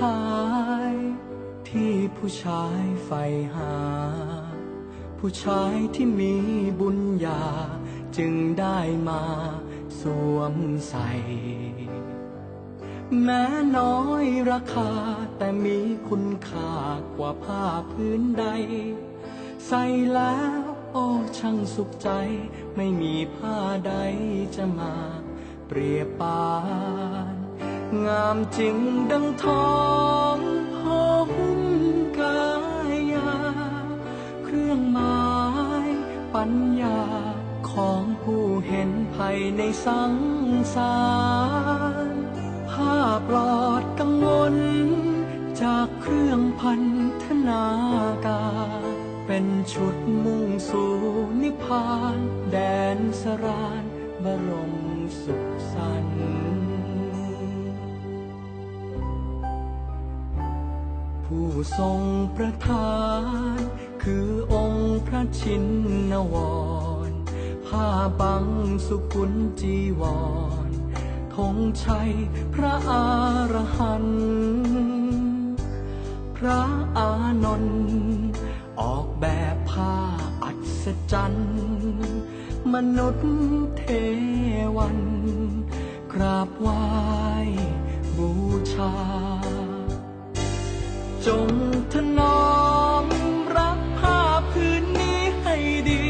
ท้าย ที่ผู้ชายใฝ่หา ผู้ชายที่มีบุญญาจึงได้มาสวมใส่แม้น้อยราคาแต่มีคุณค่ากว่าผ้าพื้นใด ใส่แล้วโอ้ช่างสุขใจ ไม่มีผ้าใดจะมาเปรียบปาน งามจริงดังทองห่มกายา เครื่องหมายปัญญาของผู้เห็นภัยในสังสารผ้าปลอดกังวล จากเครื่องพันธนาการเป็นชุดมุ่งสู่นิพพาน แดนสรานบรมสุขสันต์ ผู้ทรงประทาน คือองค์พระชินวร ผ้าบังสุกุลจีวรธงชัยพระอรหันต์พระอานนท์ออกแบบผ้าอัศจรรย์มนุษย์เทวัน กราบไหว้บูชา จงถนอมรักภาพื้นนี้ให้ดี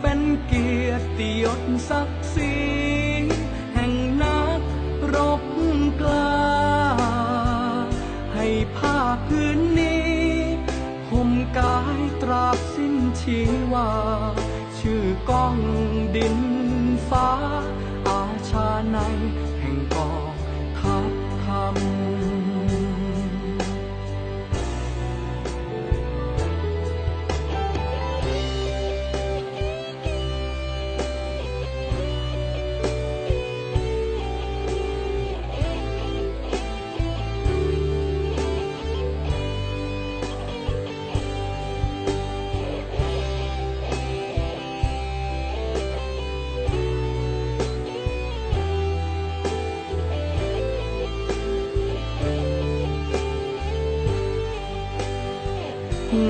เป็นเกียรติยศศักดิ์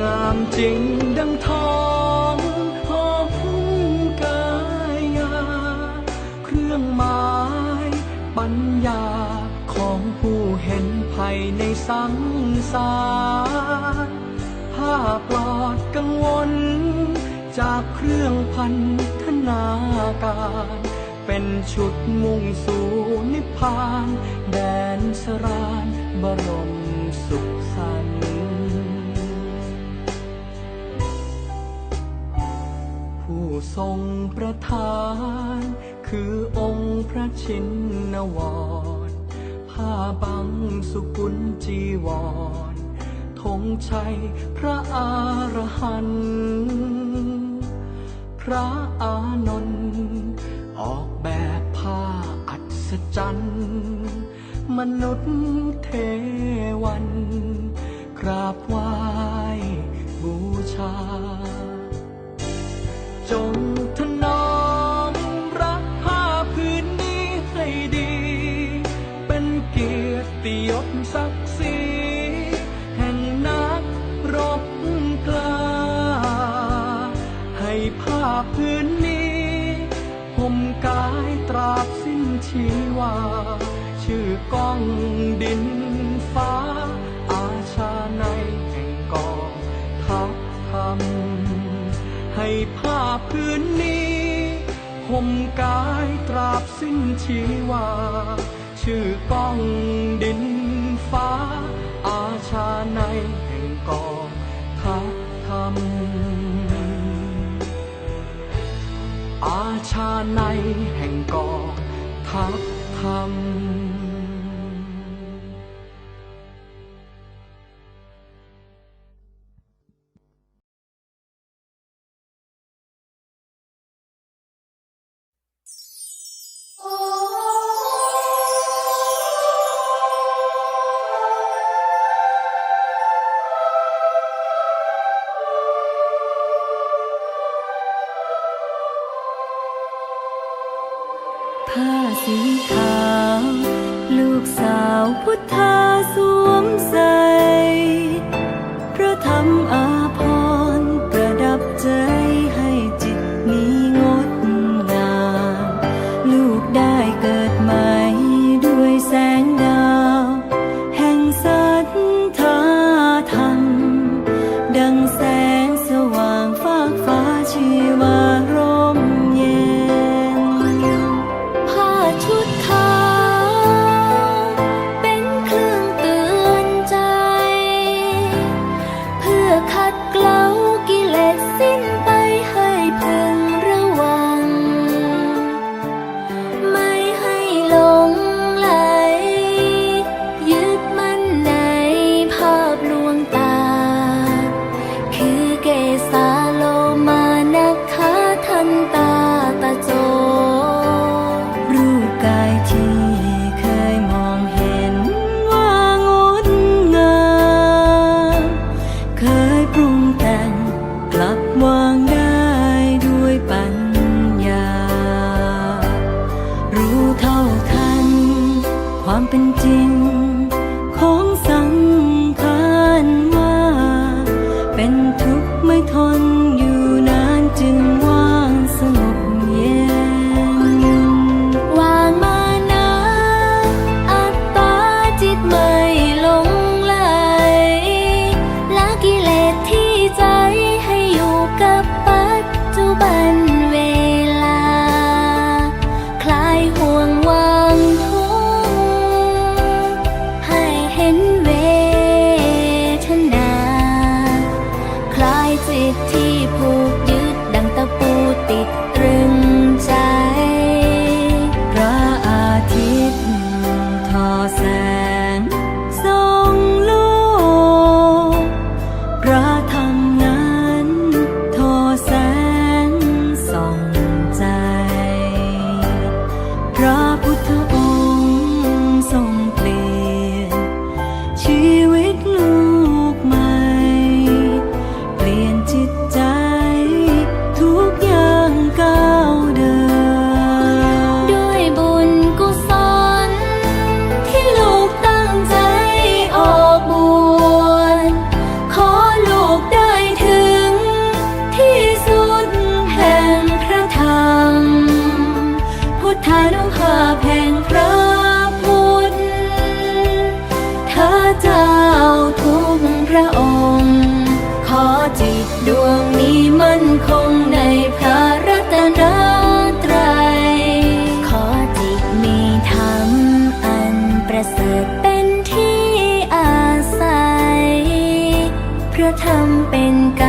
งามจริงดังทองหอมกายา เครื่องหมายปัญญาของผู้เห็นภัยในสังสารผ้าปลอดกังวล จากเครื่องพันธนาการ เป็นชุดมุ่งสู่นิพพาน แดนสรานบรมสุข ทรงประทาน คือองค์พระชินวร ผ้าบังสุกุลจีวรธงชัยพระอรหันต์พระอานนท์ออกแบบผ้าอัศจรรย์มนุษย์เทวัน กราบไหว้บูชา จ กายตราบสิ้นชีวา ชื่อก้องดินฟ้า อาชาในแห่งกองทัพธรรม อาชาในแห่งกองทัพธรรม ผ้ แห่งพระพุทธเธอเจ้าทุกพระองค์ ขอจิตดวงนี้มั่นคงในพระรัตนตรัย ขอจิตมีธรรมอันประเสริฐเป็นที่อาศัย พระธรรเป็นก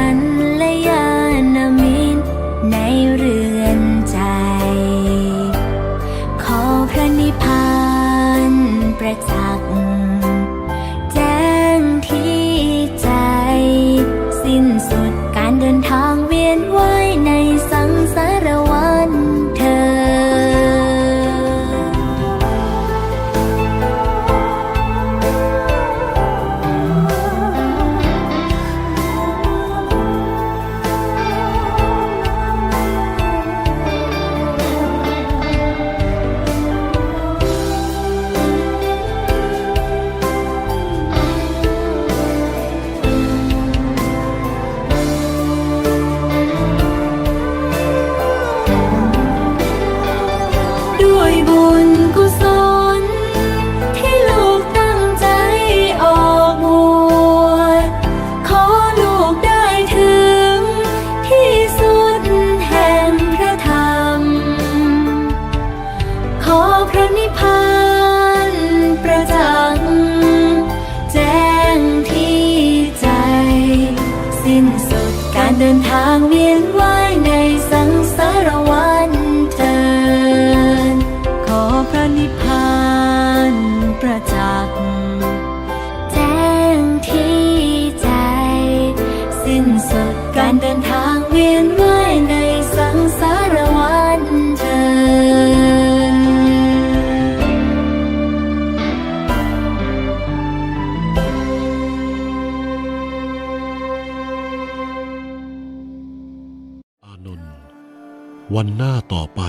วันหน้าต่อไป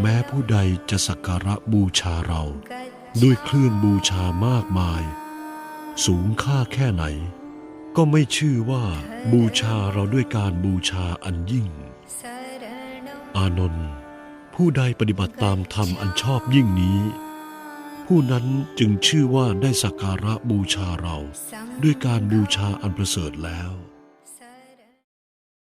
แม้ผู้ใดจะสักการะบูชาเรา ด้วยเครื่องบูชามากมาย สูงค่าแค่ไหน ก็ไม่ชื่อว่าบูชาเราด้วยการบูชาอันยิ่ง อานนท์ผู้ใดปฏิบัติตามธรรมอันชอบยิ่งนี้ ผู้นั้นจึงชื่อว่าได้สักการะบูชาเรา ด้วยการบูชาอันประเสริฐแล้ว